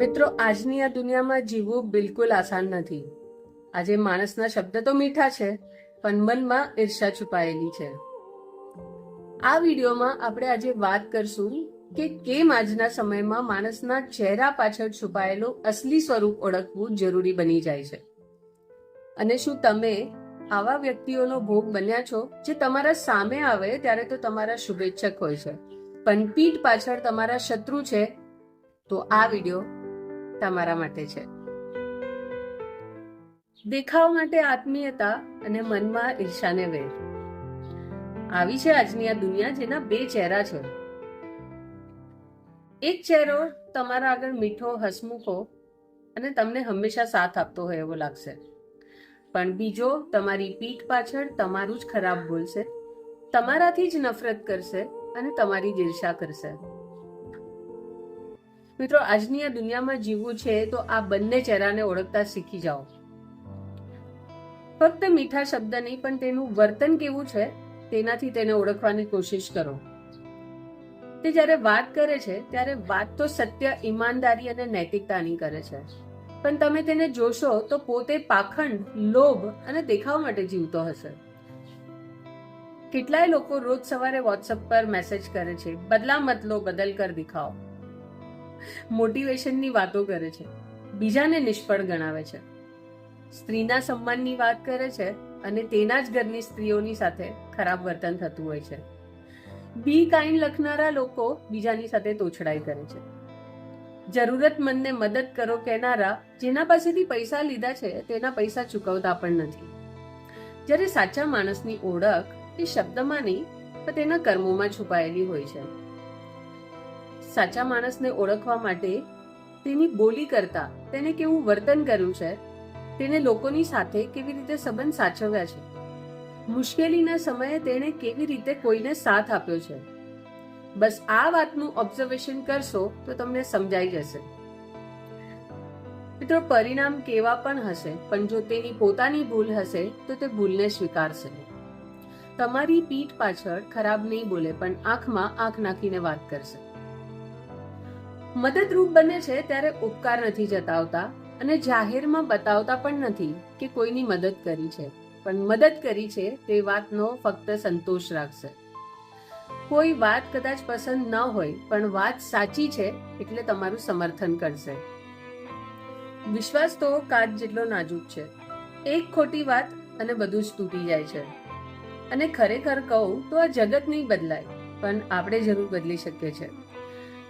મિત્રો, આજની આ દુનિયામાં જીવવું બિલકુલ આસાન નથી. આજે માણસના શબ્દ તો મીઠા છે, પણ મનમાં ઈર્ષા છુપાયેલી છે. આ વિડીયોમાં આપણે આજે વાત કરશું કે કેમ આજના સમયમાં માણસના ચહેરા પાછળ છુપાયેલું અસલી સ્વરૂપ ઓળખવું જરૂરી બની જાય છે. અને શું તમે આવા વ્યક્તિઓનો ભોગ બન્યા છો, જે તમારા સામે આવે ત્યારે તો તમારા શુભેચ્છક હોય છે. પણ પીઠ પાછળ તમારા શત્રુ છે, તો આ વીડિયો તમારા માટે છે. દેખાવ માટે આત્મીયતા અને મનમાં ઈર્ષાને વેર આવી છે આજની આ દુનિયા જેના બે ચહેરા છે. એક ચહેરો તમારા આગળ મીઠો, હસમુખો અને તમને હંમેશા સાથ આપતો હોય એવો લાગશે. પણ બીજો તમારી પીઠ પાછળ તમારું જ ખરાબ બોલશે, તમારાથી જ નફરત કરશે અને તમારી જ ઈર્ષા કરશે. મિત્રો, આજની આ દુનિયામાં જીવવું છે તો આ બંને ચહેરાને ઓળખતા શીખી જાઓ. ફક્ત મીઠા શબ્દ નહીં, પણ તેનું વર્તન કેવું છે તેનાથી તેને ઓળખવાની કોશિશ કરો. તે જ્યારે વાત કરે છે, ત્યારે વાત તો સત્ય, ઈમાનદારી અને નૈતિકતાની કરે છે. પણ તમે તેને જોશો તો પોતે પાખંડ, લોભ અને દેખાવ માટે જીવતો હશે. કેટલાય લોકો રોજ સવારે વોટ્સઅપ પર મેસેજ કરે છે બદલા મત લો, બદલ કર દિખાઓ મોટિવેશનની વાતો કરે છે. બીજાને નિષ્ફળ ગણાવે છે. સ્ત્રીના સન્માનની વાત કરે છે અને તેના જ ઘરની સ્ત્રીઓની સાથે ખરાબ વર્તન થતું હોય છે. બી કાઇન્ડ લખનારા લોકો બીજાની સાથે તોછડાઈ કરે છે. જરૂરતમંદને મદદ કરો કહેનારા જેના પાસેથી પૈસા લીધા છે તેના પૈસા ચૂકવતા પણ નથી. જ્યારે સાચા માણસની ઓળખ એ શબ્દમાં નહીં પણ તેના કર્મોમાં છુપાયેલી હોય છે. સાચા માણસને ઓળખવા માટે તેની બોલી કરતા તેને કેવું વર્તન કર્યું છે, તેને લોકોની સાથે કેવી રીતે સંબંધ સાચવ્યા છે? મુશ્કેલીના સમયે તેણે કેવી રીતે કોઈને સાથ આપ્યો છે? બસ આ વાતનું ઓબ્ઝર્વેશન કરશો તો તમને સમજાઈ જશે. મિત્રો, પરિણામ કેવા પણ હશે, પણ જો તેની પોતાની ભૂલ હશે, તો તે ભૂલને સ્વીકારશે. તમારી પીઠ પાછળ ખરાબ નહીં બોલે, પણ આંખમાં આંખ નાખીને વાત કરશે. મદદરૂપ બને છે ત્યારે ઉપકાર નથી જતાવતા અને જાહેરમાં બતાવતા પણ નથી કે કોઈની મદદ કરી છે. પણ મદદ કરી છે તે વાતનો ફક્ત સંતોષ રાખશે. કોઈ વાત કદાચ પસંદ ન હોય, પણ વાત સાચી છે એટલે તમારું સમર્થન કરશે. વિશ્વાસ તો કાચ જેટલો નાજુક છે. એક ખોટી વાત અને બધું જ તૂટી જાય છે. અને ખરેખર કહું તો આ જગત નહીં બદલાય, પણ આપણે જરૂર બદલી શકીએ છીએ.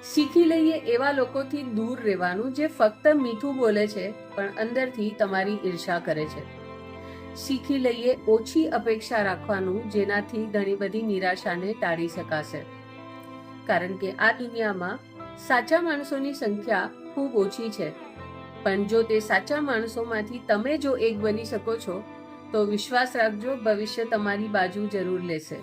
શીખી લઈએ એવા લોકોથી દૂર રહેવાનું જે ફક્ત મીઠું બોલે છે, પણ અંદરથી તમારી ઈર્ષા કરે છે. શીખી લઈએ ઓછી અપેક્ષા રાખવાનું જેનાથી ઘણી બધી નિરાશાને ટાળી શકાશે. કારણ કે આ દુનિયામાં સાચા માણસોની સંખ્યા ખૂબ ઓછી છે. પણ જો તે સાચા માણસોમાંથી તમે જો એક બની શકો છો, તો વિશ્વાસ રાખજો ભવિષ્ય તમારી બાજુ જરૂર લેશે.